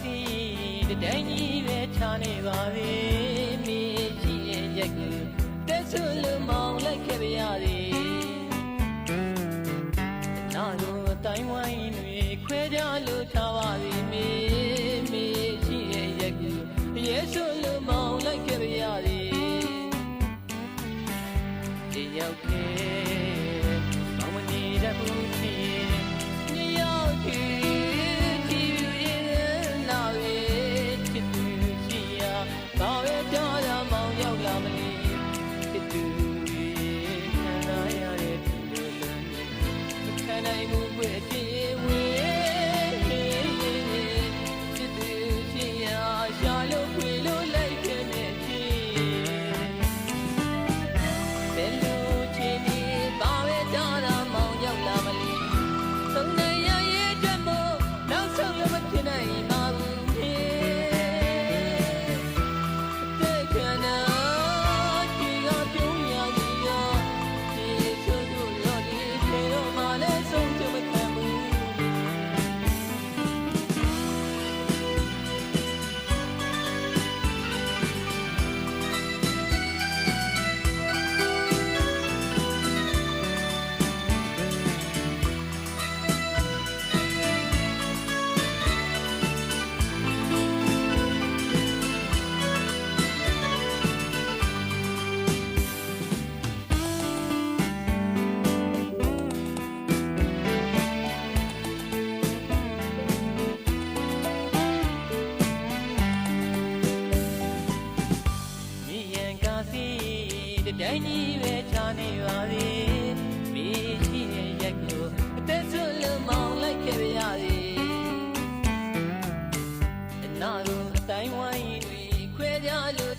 စီတတိုင်းကြီးပဲခြာနေပါပဲမိရှိရဲ့ရက်ကိုတက်ဆူလူမောင်လိုက်ခဲ့ပါရစေနာတို့တိုင်းဝိုင်းတွေခွဲကြလို့ထားပါပြီမိမိရှိရဲ့ရက်ကိုရဲဆူလူမောင်လိုက်ခဲ့ပါရစေဒီရောက်ခဲ့ တိုင်းဝိုင်းတွေခွဲကြလို့